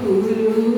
വാ